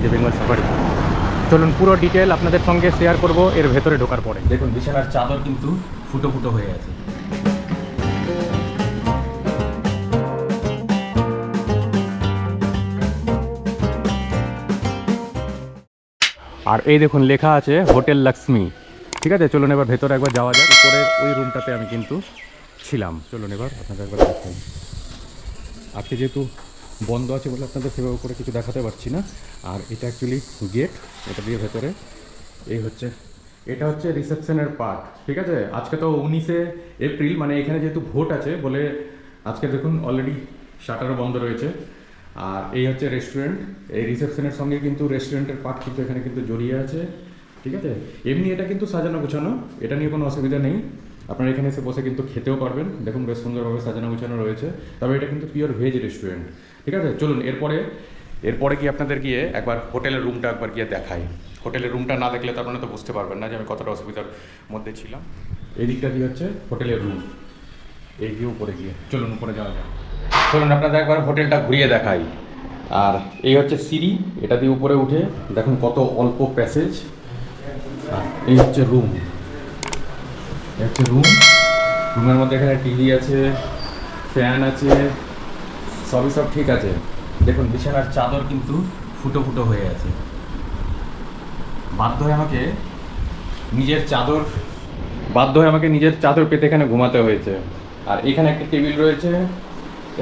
এই যে বেঙ্গল সাফারি চলুন পুরো ডিটেল আপনাদের সঙ্গে শেয়ার করব এর ভেতরে ঢোকার পরে। দেখুন বিছানার চাদর কিন্তু ফুটো ফুটো হয়ে আছে। আর এই দেখুন লেখা আছে হোটেল লক্ষ্মী। ঠিক আছে চলুন এবার ভেতরে একবার যাওয়া যাক। উপরের ওই রুমটাতে আমি কিন্তু ছিলাম। চলুন এবার আপনাদের একবার দেখাই। আজকে যেহেতু বন্ধ আছে বলে আপনাদের সেভাবে করে কিছু দেখাতে পারছি না। আর এটা অ্যাকচুয়ালি গেট এটা দিয়ে ভেতরে। এই হচ্ছে, এটা হচ্ছে রিসেপশনের পার্ট ঠিক আছে? আজকে তো উনিশে এপ্রিল মানে এখানে যেহেতু ভোট আছে বলে আজকে দেখুন অলরেডি শাটারও বন্ধ রয়েছে। আর এই হচ্ছে রেস্টুরেন্ট এই রিসেপশনের সঙ্গে কিন্তু রেস্টুরেন্টের পার্ট কিন্তু এখানে কিন্তু জড়িয়ে আছে, ঠিক আছে? এমনি এটা কিন্তু সাজানো গোছানো, এটা নিয়ে কোনো অসুবিধা নেই। আপনারা এখানে এসে বসে কিন্তু খেতেও পারবেন। দেখুন বেশ সুন্দরভাবে সাজানো গুছানো রয়েছে। তবে এটা কিন্তু পিওর ভেজ রেস্টুরেন্ট ঠিক আছে? চলুন, এরপরে এরপরে কি আপনাদের গিয়ে একবার হোটেলের রুমটা একবার গিয়ে দেখাই। হোটেলের রুমটা না দেখলে তো আপনারা তো বুঝতে পারবেন না যে আমি কতটা অসুবিধার মধ্যে ছিলাম। এই দিকটা দিয়ে হচ্ছে হোটেলের রুম এই গিয়ে উপরে গিয়ে। চলুন, উপরে যাওয়া যাক। চলুন, আপনাদের একবার হোটেলটা ঘুরিয়ে দেখাই। আর এই হচ্ছে সিঁড়ি। এটা দিয়ে উপরে উঠে দেখুন কত অল্প প্যাসেজ এই হচ্ছে রুম হচ্ছে রুম রুমের মধ্যে এখানে টিভি আছে ফ্যান আছে, সবই সব ঠিক আছে। দেখুন, বিছানার চাদর কিন্তু ফুটো ফুটো হয়ে আছে। বাধ্য হয়ে আমাকে নিজের চাদর, বাধ্য হয়ে আমাকে নিজের চাদর পেতে এখানে ঘুমাতে হয়েছে। আর এখানে একটা টেবিল রয়েছে,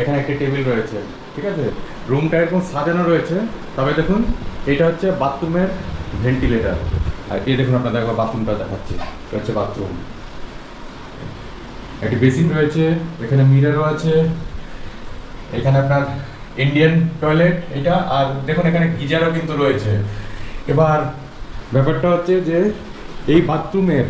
এখানে একটা টেবিল রয়েছে, ঠিক আছে? রুমটা এরকম সাজানো রয়েছে, তবে দেখুন, এটা হচ্ছে বাথরুমের ভেন্টিলেটার আর এই দেখুন, আপনাদের একবার বাথরুমটা দেখাচ্ছি, এটা হচ্ছে বাথরুম। একটি বেসিন রয়েছে, এখানে মিররও আছে, এখানে আপনার ইন্ডিয়ান টয়লেট এটা, আর দেখুন এখানে গিজারও কিন্তু রয়েছে। এবার ব্যাপারটা হচ্ছে যে এই বাথরুমের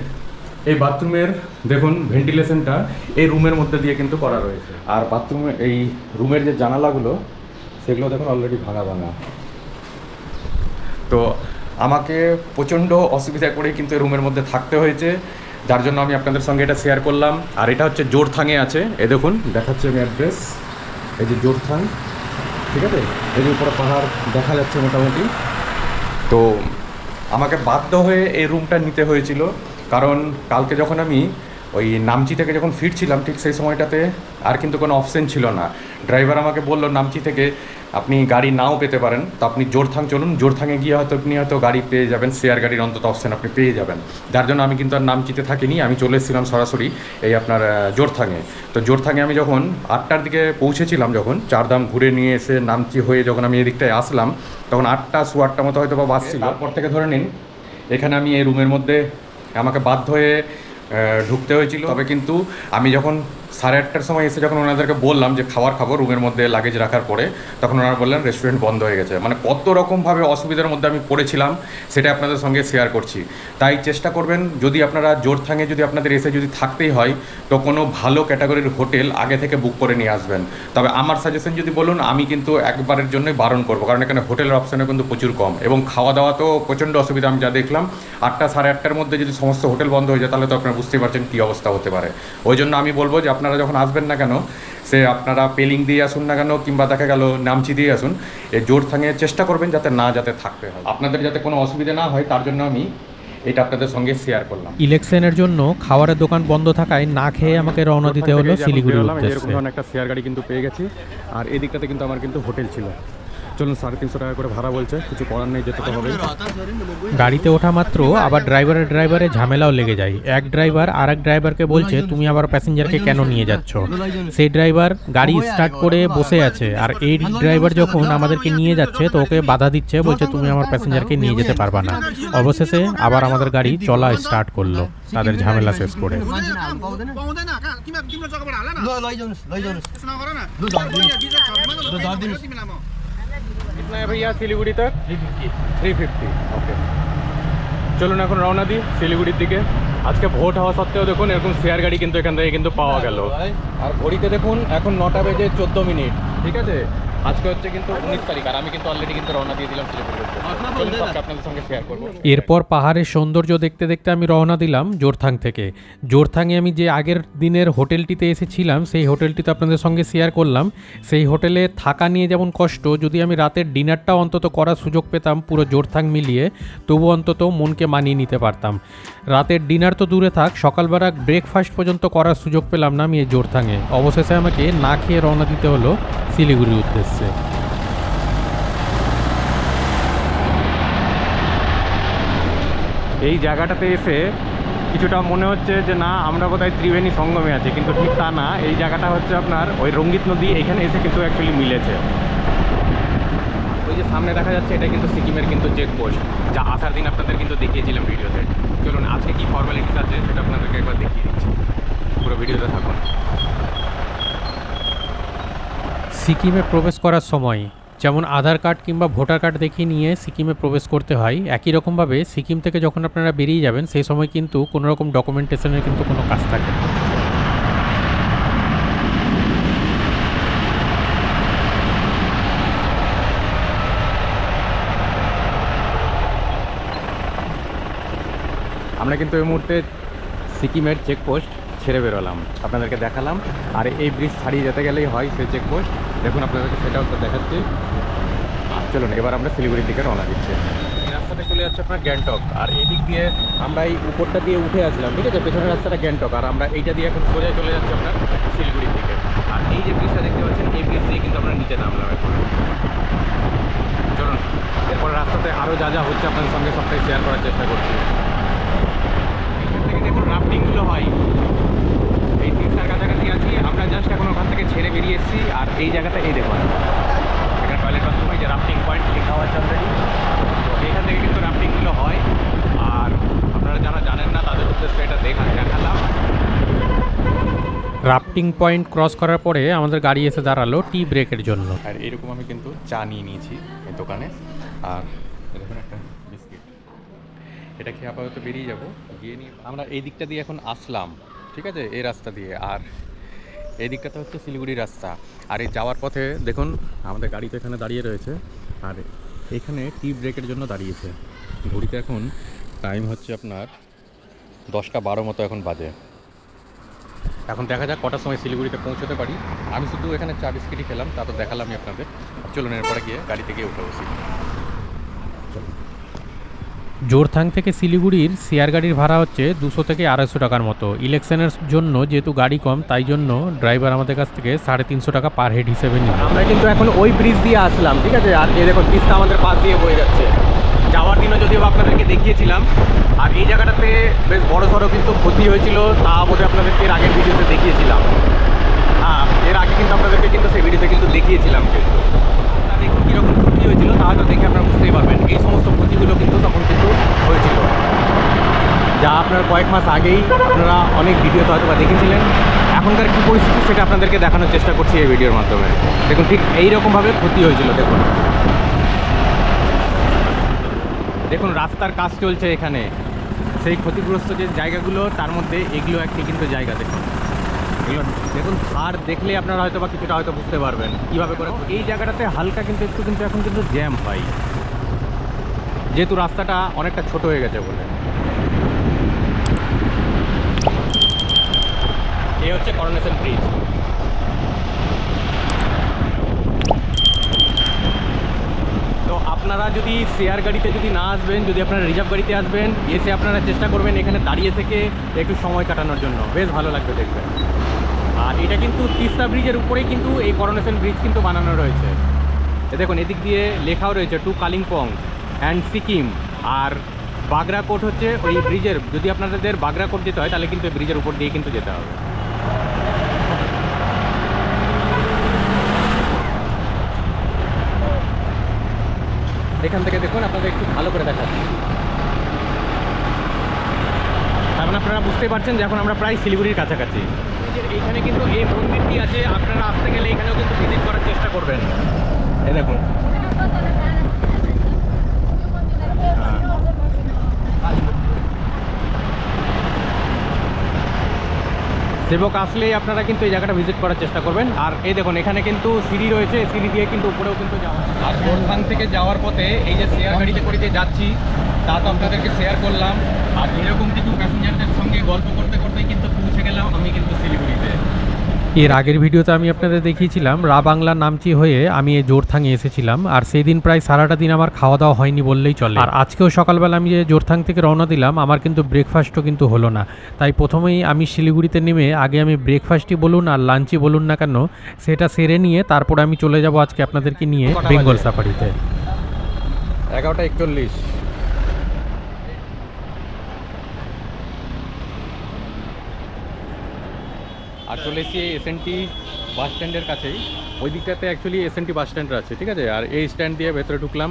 এই বাথরুমের দেখুন ভেন্টিলেশনটা এই রুমের মধ্যে দিয়ে কিন্তু করা রয়েছে। আর বাথরুমে, এই রুমের যে জানালাগুলো, সেগুলো দেখুন অলরেডি ভাঙা ভাঙা। তো আমাকে প্রচণ্ড অসুবিধা করে কিন্তু এই রুমের মধ্যে থাকতে হয়েছে। যার জন্য আমি আপনাদের সঙ্গে এটা শেয়ার করলাম। আর এটা হচ্ছে জোরথাঙে আছে। এ দেখুন, দেখাচ্ছে আমি অ্যাড্রেস এই যে জোরথাং, ঠিক আছে? যে উপরে পাহাড় দেখা যাচ্ছে মোটামুটি। তো আমাকে বাধ্য হয়ে এই রুমটা নিতে হয়েছিল। কারণ কালকে যখন আমি ওই নামচি থেকে যখন ফিরছিলাম, ঠিক সেই সময়টাতে আর কিন্তু কোনো অপশন ছিল না। ড্রাইভার আমাকে বলল, নামচি থেকে আপনি গাড়ি নাও পেতে পারেন তো আপনি জোরথাং চলুন জোরথাঙে গিয়ে হয়তো আপনি হয়তো গাড়ি পেয়ে যাবেন শেয়ার গাড়ির অন্তত অপশান আপনি পেয়ে যাবেন। যার জন্য আমি কিন্তু আর নামচিতে থাকিনি আমি চলে এসেছিলাম সরাসরি এই আপনার জোরথাঙে তো জোরথাঙে আমি যখন আটটার দিকে পৌঁছেছিলাম যখন চারধাম ঘুরে নিয়ে এসে নামচি হয়ে যখন আমি এদিকটায় আসলাম তখন আটটা সু আটটা মতো হয়তো বা বাস ছিল। তারপর থেকে ধরে নিন এখানে আমি এই রুমের মধ্যে আমাকে বাধ্য হয়ে ঢুকতে হয়েছিল। তবে কিন্তু আমি যখন সাড়ে আটটার সময় এসে যখন ওনাদেরকে বললাম যে খাবার খাব, রুমের মধ্যে লাগেজ রাখার পরে, তখন ওনারা বললেন রেস্টুরেন্ট বন্ধ হয়ে গেছে। মানে কত রকমভাবে অসুবিধার মধ্যে আমি পড়েছিলাম, সেটা আপনাদের সঙ্গে শেয়ার করছি। তাই চেষ্টা করবেন, যদি আপনারা জোর থাঙে যদি আপনাদের এসে যদি থাকতেই হয়, তো কোনো ভালো ক্যাটাগরির হোটেল আগে থেকে বুক করে নিয়ে আসবেন। তবে আমার সাজেশন যদি বলুন, আমি কিন্তু একবারের জন্যই বারণ করব, কারণ এখানে হোটেলের অপশানে কিন্তু প্রচুর কম। এবং খাওয়া দাওয়া তো প্রচণ্ড অসুবিধা, আমি যা দেখলাম, আটটা সাড়ে আটটার মধ্যে যদি সমস্ত হোটেল বন্ধ হয়ে যায়, তাহলে তো আপনারা বুঝতেই পারছেন কী অবস্থা হতে পারে। ওই জন্য আমি বলব যে আপনারা যখন আসবেন না কেন সে আপনারা পেলিং দিয়ে আসুন না কেন কিংবা দেখা গেল নামচি দিয়ে আসুন এই জোর থাঙে চেষ্টা করবেন যাতে না যাতে থাকতে হয়। আপনাদের যাতে কোনো অসুবিধা না হয় তার জন্য আমি এটা আপনাদের সঙ্গে শেয়ার করলাম। ইলেকশনের জন্য খাওয়ারের দোকান বন্ধ থাকায় না খেয়ে আমাকে রওনা দিতে হলো শিলিগুড়ির এরকম উদ্দেশ্যে একটা শেয়ার গাড়ি কিন্তু পেয়ে গেছি। আর এদিকটাতে কিন্তু আমার কিন্তু হোটেল ছিল। চলুন সাড়ে তিনশো টাকা করে ভাড়া বলছে কিছু করার নেই যেতে হবে গাড়িতে ওঠা মাত্র আবার ড্রাইভারের ড্রাইভারে ঝামেলাও লেগে যায়। এক ড্রাইভার আর এক ড্রাইভারকে বলছে তুমি আবার প্যাসেঞ্জারকে কেন নিয়ে যাচ্ছ? সেই ড্রাইভার গাড়ি স্টার্ট করে বসে আছে আর এই ড্রাইভার যখন আমাদেরকে নিয়ে যাচ্ছে তো ওকে বাধা দিচ্ছে বলছে তুমি আমার প্যাসেঞ্জারকে নিয়ে যেতে পারবা না। অবশেষে আবার আমাদের গাড়ি চলা স্টার্ট করল তাদের ঝামেলা শেষ করে। দিন। कितना है भैया सिलीगुड़ी तक থ্রি ফিফটি ওকে চলুন এখন রওনা দিই শিলিগুড়ির দিকে আজকে ভোট হওয়া সত্ত্বেও দেখুন এরকম শেয়ার গাড়ি কিন্তু এখান থেকে কিন্তু পাওয়া গেল আর ঘড়িতে দেখুন এখন নটা বেজে চোদ্দো মিনিট ঠিক আছে আজকে হচ্ছে কিন্তু উনিশ তারিখ আর আমি কিন্তু অলরেডি কিন্তু রওনা দিয়ে দিলাম শিলিগুড়ির উদ্দেশ্যে। চলুন সবটা আপনাদের সঙ্গে শেয়ার করব। এরপর পাহাড়ের সৌন্দর্য দেখতে দেখতে আমি রওনা দিলাম জোরথাং থেকে। জোরথাংয়ে আমি যে আগের দিনের হোটেলটিতে এসেছিলাম সেই হোটেলটি তো আপনাদের সঙ্গে শেয়ার করলাম। সেই হোটেলে থাকা নিয়ে যেমন কষ্ট যদি আমি রাতের ডিনারটাও অন্তত করার সুযোগ পেতাম পুরো জোরথাং মিলিয়ে তবু অন্তত মনকে মানিয়ে নিতে পারতাম। রাতের ডিনার তো দূরে থাক সকালবেলা ব্রেকফাস্ট পর্যন্ত করার সুযোগ পেলাম না আমি এই জোরথাংয়ে। অবশেষে আমাকে না খেয়ে রওনা দিতে হলো শিলিগুড়ির উদ্দেশ্যে। এই জায়গাটাতে এসে কিছুটা মনে হচ্ছে যে না, আমরা বোধহয় ত্রিবেণী সঙ্গমে আছি, কিন্তু ঠিক তা না। এই জায়গাটা হচ্ছে আপনার ওই রঙ্গিত নদী, এখানে এসে কিন্তু অ্যাকচুয়ালি মিলেছে। ওই যে সামনে দেখা যাচ্ছে, এটা কিন্তু সিকিমের কিন্তু চেক পোস্ট যা আসার দিন আপনাদের কিন্তু দেখিয়েছিলাম ভিডিওতে। চলুন, আজকে কি ফর্মালিটিস আছে সেটা আপনাদেরকে একবার দেখিয়ে দিচ্ছি। পুরো ভিডিওতে থাকুন। সিকিমে প্রবেশ করার সময় যেমন আধার কার্ড কিংবা ভোটার কার্ড দেখিয়ে নিয়ে সিকিমে প্রবেশ করতে হয়, একই রকমভাবে সিকিম থেকে যখন আপনারা বেরিয়ে যাবেন, সেই সময় কিন্তু কোনো রকম ডকুমেন্টেশনের কিন্তু কোনো কাজ থাকে না। আমরা কিন্তু এই মুহূর্তে সিকিমের চেকপোস্ট ছেড়ে বেরোলাম। আপনাদেরকে দেখালাম। আর এই ব্রিজ ছাড়িয়ে যেতে গেলেই হয় সেই চেকপোস্ট দেখুন, আপনাদেরকে সেটাও তো দেখাচ্ছি। চলুন, এবার আমরা শিলিগুড়ির দিকে রওনা দিচ্ছি। এই রাস্তাটা চলে যাচ্ছে আপনার গ্যাংটক। আর এই দিক দিয়ে আমরা এই উপরটা দিয়ে উঠে আসলাম, ঠিক আছে? পেছনের রাস্তাটা গ্যাংটক। আর আমরা এইটা দিয়ে এখন সোজা চলে যাচ্ছি আপনার শিলিগুড়ির দিকে। আর এই যে ব্রিজটা দেখতে পাচ্ছেন, এই ব্রিজ দিয়ে কিন্তু আমরা নিচে নামলাম এখন। চলুন, এরপর রাস্তাতে আরও যা যা হচ্ছে আপনাদের সঙ্গে সবটাই শেয়ার করার চেষ্টা করছি। এখান থেকে দেখুন রাফটিংগুলো হয়। এই তিস্তার কাছাকাছি আছি। আমরা জাস্ট এখন ওখান থেকে ছেড়ে বেরিয়ে এসেছি। আর এই জায়গাটা এই দেখুন। এখানে টয়লেট বাথরুম যে রাফটিং পয়েন্ট লেখা আছে অলরেডি তো এখান থেকে কিন্তু রাফটিংগুলো হয়। আর আপনারা যারা জানেন না তাদের উদ্দেশ্যে এটা দেখা দেখালাম। রাফটিং পয়েন্ট ক্রস করার পরে আমাদের গাড়ি এসে দাঁড়াল টি ব্রেকের জন্য। আর এরকম আমি কিন্তু চা নিয়ে নিয়েছি এই দোকানে। আর দেখুন একটা বিস্কিট এটা খেয়ে আপাতত বেরিয়ে যাব। গিয়ে নিয়ে আমরা এই দিকটা দিয়ে এখন আসলাম। ঠিক আছে, এই রাস্তা দিয়ে। আর এই দিকটাতে হচ্ছে শিলিগুড়ির রাস্তা। আর এই যাওয়ার পথে দেখুন, আমাদের গাড়ি তো এখানে দাঁড়িয়ে রয়েছে। আর এখানে টি ব্রেকের জন্য দাঁড়িয়েছে। ঘড়িতে এখন টাইম হচ্ছে আপনার দশটা বারো মতো এখন বাজে। এখন দেখা যাক কটার সময় শিলিগুড়িতে পৌঁছতে পারি। আমি শুধু এখানে চা বিস্কিটই খেলাম, তা তো দেখালামই আপনাদের। চলুন, এরপরে গিয়ে গাড়িতে গিয়ে উঠে বসি। জোরথাং থেকে শিলিগুড়ির শেয়ার গাড়ির ভাড়া হচ্ছে দুশো থেকে আড়াইশো টাকার মতো। ইলেকশনের জন্য যেহেতু গাড়ি কম, তাই জন্য ড্রাইভার আমাদের কাছ থেকে সাড়ে তিনশো টাকা পার হেড হিসেবে নিল। আমরা কিন্তু এখন ওই ব্রিজ দিয়ে আসলাম, ঠিক আছে? আর এই দেখুন ব্রিজটা আমাদের পাশ দিয়ে বয়ে যাচ্ছে। যাওয়ার দিনও যদিও আপনাদেরকে দেখিয়েছিলাম, আর এই জায়গাটাতে বেশ বড় সড়ো কিন্তু ক্ষতি হয়েছিল, তা বোধহয় আপনাদেরকে এর আগের ভিডিওতে দেখিয়েছিলাম। হ্যাঁ এর আগে কিন্তু আপনাদেরকে কিন্তু সেই ভিডিওতে কিন্তু দেখিয়েছিলাম কিন্তু। কীরকম হয়েছিল তা হয়তো দেখে আপনারা বুঝতেই পারবেন। এই সমস্ত ক্ষতিগুলো কিন্তু তখন কিন্তু হয়েছিল। যা আপনার কয়েক মাস আগেই আপনারা অনেক ভিডিওতে হয়তো বা দেখেছিলেন। এখনকার কী পরিস্থিতি সেটা আপনাদেরকে দেখানোর চেষ্টা করছি এই ভিডিওর মাধ্যমে। দেখুন, ঠিক এই রকমভাবে ক্ষতি হয়েছিল, দেখুন। দেখুন, রাস্তার কাজ চলছে এখানে। সেই ক্ষতিগ্রস্ত যে জায়গাগুলো, তার মধ্যে এগুলো একটি কিন্তু জায়গা, দেখুন। এগুলো দেখুন ধার দেখলে আপনারা হয়তো বা কিছুটা হয়তো বুঝতে পারবেন কীভাবে করে এই জায়গাটাতে হালকা কিন্তু একটু কিন্তু এখন কিন্তু জ্যাম পাই যেহেতু রাস্তাটা অনেকটা ছোট হয়ে গেছে বলে। এই হচ্ছে করোনেশন ব্রিজ তো আপনারা যদি শেয়ার গাড়িতে যদি না আসবেন, যদি আপনারা রিজার্ভ গাড়িতে আসবেন, এসে আপনারা চেষ্টা করবেন এখানে দাঁড়িয়ে থেকে একটু সময় কাটানোর জন্য। বেশ ভালো লাগবে দেখবেন আর এটা কিন্তু তিস্তা ব্রিজের উপরেই কিন্তু এই করোনেশন ব্রিজ কিন্তু বানানো রয়েছে। দেখুন, এদিক দিয়ে লেখাও রয়েছে টু কালিম্পং অ্যান্ড সিকিম আর বাগরাকোট হচ্ছে ওই ব্রিজের যদি আপনাদের বাগরাকোট যেতে হয়, তাহলে কিন্তু ব্রিজের উপর দিয়ে কিন্তু যেতে হবে। এখান থেকে দেখুন আপনাদের একটু ভালো করে দেখাচ্ছি। এখন আপনারা বুঝতেই পারছেন যে এখন আমরা প্রায় শিলিগুড়ির কাছাকাছি। এইখানে কিন্তু এই মন্দিরটি আছে আপনারা আসতে গেলে এখানেও কিন্তু ভিজিট করার চেষ্টা করবেন। এই দেখুন। সেবক আসলেই আপনারা কিন্তু এই জায়গাটা ভিজিট করার চেষ্টা করবেন। আর এই দেখুন এখানে কিন্তু সিঁড়ি রয়েছে সিঁড়ি দিয়ে কিন্তু উপরেও কিন্তু যাওয়া আর জোরথাং থেকে যাওয়ার পথে এই যে শেয়ার গাড়িতে করে যে যাচ্ছি তা তো আপনাদেরকে শেয়ার করলাম। আর এরকম কিছু প্যাসেঞ্জারদের সঙ্গে গল্প করতে করতেই কিন্তু পৌঁছে গেলাম আমি কিন্তু শিলিগুড়িতে। এর আগের ভিডিওতে আমি আপনাদের দেখিয়েছিলাম রা বাংলা নামচি হয়ে আমি এই জোরথাঙে এসেছিলাম আর সেই দিন প্রায় সারাটা দিন আমার খাওয়া দাওয়া হয়নি বললেই চলে। আর আজকেও সকালবেলা আমি যে জোরথাং থেকে রওনা দিলাম আমার কিন্তু ব্রেকফাস্টও কিন্তু হলো না। তাই প্রথমেই আমি শিলিগুড়িতে নেমে আগে আমি ব্রেকফাস্টই বলুন আর লাঞ্চই বলুন না কেন সেটা সেরে নিয়ে তারপরে আমি চলে যাব আজকে আপনাদেরকে নিয়ে বেঙ্গল সাফারিতে। এগারোটা একচল্লিশ। আর চলে এসেছি এই এসএনটি বাস স্ট্যান্ডের কাছেই। ওই দিকটাতে actually S SNT bus stand আছে, ঠিক আছে? আর এই স্ট্যান্ড দিয়ে ভেতরে ঢুকলাম,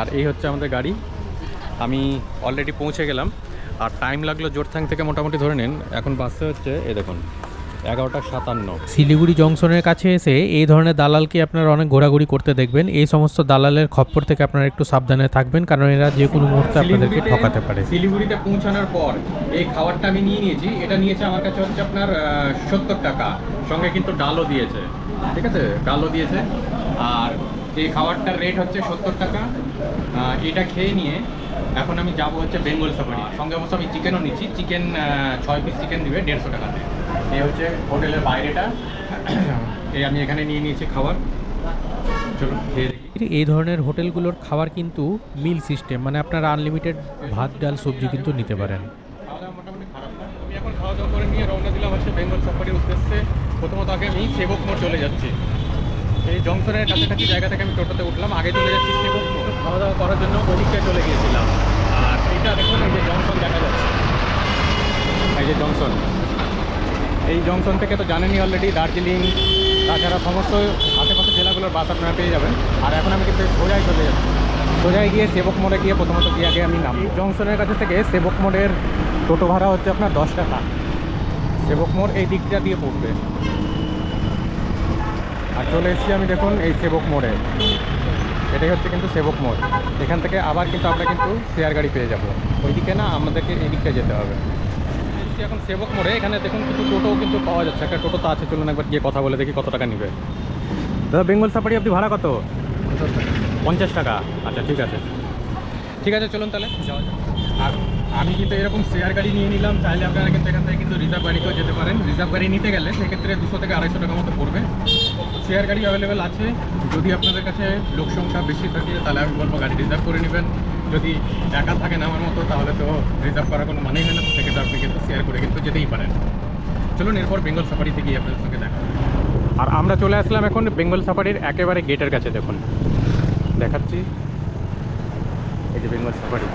আর এই হচ্ছে আমাদের গাড়ি। আমি অলরেডি পৌঁছে গেলাম। আর টাইম লাগল জোরথাং থেকে মোটামুটি ধরে নিন, এখন বাসে হচ্ছে এ দেখুন। এগারোটা সাতান্ন। শিলিগুড়ি জংশনের কাছে এসে এই ধরনের দালালকে আপনারা অনেক ঘোরাঘুরি করতে দেখবেন। এই সমস্ত দালালের খপ্পর থেকে আপনারা একটু সাবধানে থাকবেন কারণ এরা যে কোনো মুহূর্তে আপনাদেরকে ঠকাতে পারে। শিলিগুড়িতে পৌঁছানোর পর এই খাবারটা আমি নিয়ে নিয়েছি। এটা নিয়েছে আমার কাছে হচ্ছে আপনার সত্তর টাকা। সঙ্গে কিন্তু ডালও দিয়েছে। ঠিক আছে? ডালও দিয়েছে। আর এই খাবারটার রেট হচ্ছে সত্তর টাকা। এটা খেয়ে নিয়ে এখন আমি যাব হচ্ছে বেঙ্গল সাফারি সঙ্গে অবশ্য আমি চিকেনও নিচ্ছি। চিকেন ছয় পিস চিকেন দিবে দেড়শো টাকাতে এই হচ্ছে হোটেলের বাইরেটা। এই আমি এখানে নিয়ে নিয়েছি খাবার। চলুন খেয়ে এই ধরনের হোটেলগুলোর খাবার কিন্তু মিল সিস্টেম মানে আপনারা আনলিমিটেড ভাত ডাল সবজি কিন্তু নিতে পারেন। মোটামুটি আমি এখন খাওয়া দাওয়া করে নিয়ে রওনা দিলাম হচ্ছে বেঙ্গল সাফারির উদ্দেশ্যে। প্রথমত আগে আমি সেবক মোড় চলে যাচ্ছি। এই জংশনের কাছাকাছি জায়গা থেকে আমি টোটোতে উঠলাম। আগে চলে যাচ্ছি সেবক খাওয়া দাওয়া করার জন্য ওদিকটায় চলে গিয়েছিলাম। আর এটা দেখুন, এই যে জংশন দেখা যাচ্ছে। এই যে জংশন। এই জংশন থেকে তো জানেনই অলরেডি দার্জিলিং, তাছাড়া সমস্ত আশেপাশে জেলাগুলোর বাস আপনারা পেয়ে যাবেন। আর এখন আমি কিন্তু সোজাই চলে যাচ্ছি। সোজাই গিয়ে সেবক মোড়ে গিয়ে প্রথমত গিয়ে আগে আমি নামি জংশনের কাছে থেকে সেবক মোড়ের টোটো ভাড়া হচ্ছে আপনার দশ টাকা। সেবক মোড় এই দিকটা দিয়ে পড়বে। আর চলে এসেছি আমি দেখুন এই সেবক মোড়ে। এটাই হচ্ছে কিন্তু সেবক মোড়। এখান থেকে আবার কিন্তু আমরা কিন্তু শেয়ার গাড়ি পেয়ে যাব। ওইদিকে না আমাদেরকে এদিকটা যেতে হবে। এখন সেবক মোড়ে। এখানে দেখুন কিছু টোটোও কিন্তু পাওয়া যাচ্ছে। একটা টোটো তো আছে চলুন একবার গিয়ে কথা বলে দেখি কত টাকা নেবে। দাদা বেঙ্গল সাফারি আপনি ভাড়া কত? পঞ্চাশ টাকা। আচ্ছা ঠিক আছে। ঠিক আছে চলুন তাহলে। যাওয়া যাক। আর আমি কিন্তু এরকম শেয়ার গাড়ি নিয়ে নিলাম চাইলে আপনারা কিন্তু এখান থেকে কিন্তু রিজার্ভ গাড়িতেও যেতে পারেন। রিজার্ভ গাড়ি নিতে গেলে সেক্ষেত্রে দুশো থেকে আড়াইশো টাকা মতো পড়বে। শেয়ার গাড়ি অ্যাভেলেবেল আছে। যদি আপনাদের কাছে লোক সংখ্যা বেশি থাকে, তাহলে আমি বলব গাড়ি রিজার্ভ করে নেবেন। যদি একা থাকেন আমার মতো, তাহলে তো রিজার্ভ করার কোনো মানেই হয় না। থেকে সেক্ষেত্রে আপনি কিন্তু শেয়ার করে কিন্তু যেতেই পারেন। চলুন এরপর বেঙ্গল সাফারিতে গিয়ে আপনাদের সঙ্গে দেখা আর আমরা চলে আসলাম এখন বেঙ্গল সাফারির একেবারে গেটের কাছে, দেখুন। দেখাচ্ছি। এই যে বেঙ্গল সাফারি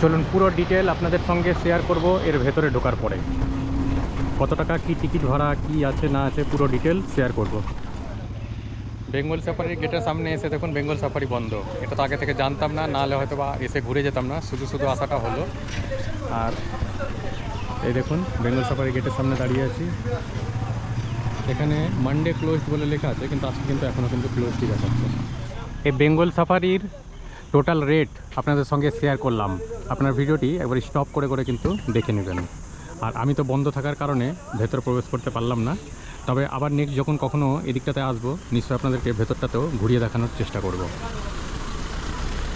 চলুন পুরো ডিটেল আপনাদের সঙ্গে শেয়ার করব, এর ভেতরে ঢোকার পরে। কত টাকা, কি টিকিট ভাড়া, কি আছে, না আছে, পুরো ডিটেল শেয়ার করব। বেঙ্গল সাফারির গেটের সামনে এসে দেখুন বেঙ্গল সাফারি বন্ধ। এটা তো আগে থেকে জানতাম না নাহলে হয়তো বা এসে ঘুরে যেতাম না। শুধু শুধু আসাটা হলো। আর এই দেখুন, বেঙ্গল সাফারি গেটের সামনে দাঁড়িয়ে আছি। এখানে মানডে ক্লোজড বলে লেখা আছে, কিন্তু আজকে কিন্তু এখনও কিন্তু ক্লোজডই দেখাচ্ছে এই বেঙ্গল সাফারির টোটাল রেট আপনাদের সঙ্গে শেয়ার করলাম। আপনার ভিডিওটি একবার স্টপ করে করে কিন্তু দেখে নেবেন। আর আমি তো বন্ধ থাকার কারণে ভেতর প্রবেশ করতে পারলাম না। তবে আবার নেক্সট যখন কখনও এদিকটাতে আসব নিশ্চয়ই আপনাদেরকে ভেতরটাতেও ঘুরিয়ে দেখানোর চেষ্টা করব।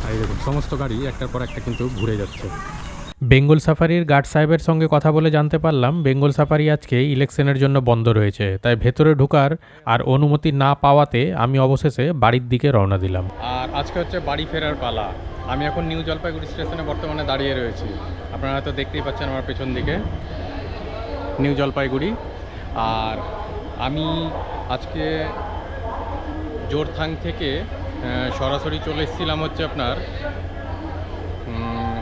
আর এই দেখুন সমস্ত গাড়ি একটার পর একটা কিন্তু ঘুরে যাচ্ছে। বেঙ্গল সাফারির গার্ড সাহেবের সঙ্গে কথা বলে জানতে পারলাম বেঙ্গল সাফারি আজকে ইলেকশনের জন্য বন্ধ রয়েছে। তাই ভেতরে ঢোকার আর অনুমতি না পাওয়াতে আমি অবশেষে বাড়ির দিকে রওনা দিলাম। আর আজকে হচ্ছে বাড়ি ফেরার পালা। আমি এখন নিউ জলপাইগুড়ি স্টেশনে বর্তমানে দাঁড়িয়ে রয়েছি। আপনারা হয়তো দেখতেই পাচ্ছেন আমার পেছন দিকে নিউ জলপাইগুড়ি। আর আমি আজকে জোরথাং থেকে সরাসরি চলে এসেছিলাম হচ্ছে আপনার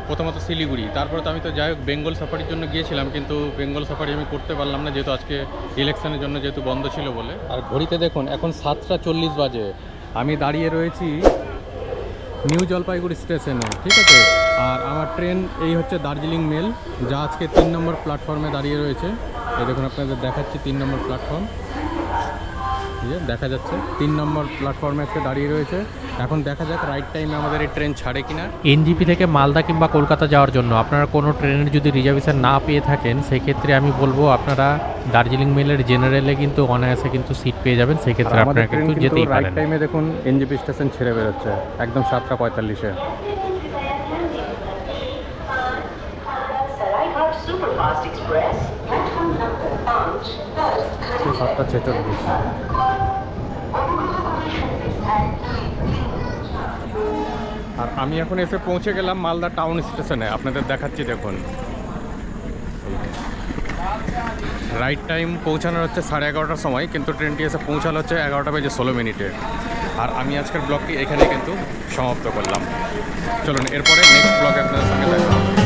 প্রথমত শিলিগুড়ি। তারপরে তো আমি তো যাই হোক, বেঙ্গল সাফারির জন্য গিয়েছিলাম, কিন্তু বেঙ্গল সাফারি আমি করতে পারলাম না, যেহেতু আজকে ইলেকশনের জন্য যেহেতু বন্ধ ছিল বলে। আর ঘড়িতে দেখুন, এখন সাতটা চল্লিশ বাজে। আমি দাঁড়িয়ে রয়েছি নিউ জলপাইগুড়ি স্টেশনে, ঠিক আছে? আর আমার ট্রেন এই হচ্ছে দার্জিলিং মেল, যা আজকে তিন নম্বর প্ল্যাটফর্মে দাঁড়িয়ে রয়েছে। এই দেখুন, আপনাদের দেখাচ্ছি তিন নম্বর প্ল্যাটফর্ম। যে দেখা যাচ্ছে। তিন নম্বর প্ল্যাটফর্মে আজকে দাঁড়িয়ে রয়েছে। এখন দেখা যাক রাইট টাইমে আমাদের এই ট্রেন ছাড়ে কিনা। এনজিপি থেকে মালদা কিংবা কলকাতা যাওয়ার জন্য আপনারা কোনো ট্রেনের যদি রিজার্ভেশন না পেয়ে থাকেন সেক্ষেত্রে আমি বলব আপনারা দার্জিলিং মেলের জেনারেলে কিন্তু অনায়াসে কিন্তু সিট পেয়ে যাবেন। সেক্ষেত্রে আপনারা কিন্তু যেতেই রাইট টাইমে দেখুন এনজিপি স্টেশন ছেড়ে বেরোচ্ছে। একদম সাতটা পঁয়তাল্লিশে। সাতটা Superfast আর আমি এখন এসে পৌঁছে গেলাম মালদা টাউন স্টেশনে। আপনাদের দেখাচ্ছি দেখুন। রাইট টাইম পৌঁছানোর হচ্ছে সাড়ে এগারোটার সময়, কিন্তু ট্রেনটি এসে পৌঁছানো হচ্ছে এগারোটা বেজে ষোলো মিনিটে। আর আমি আজকের ব্লগটি এখানে কিন্তু সমাপ্ত করলাম। চলুন, এরপরে নেক্সট ব্লগে আপনাদের সঙ্গে দেখা হবে।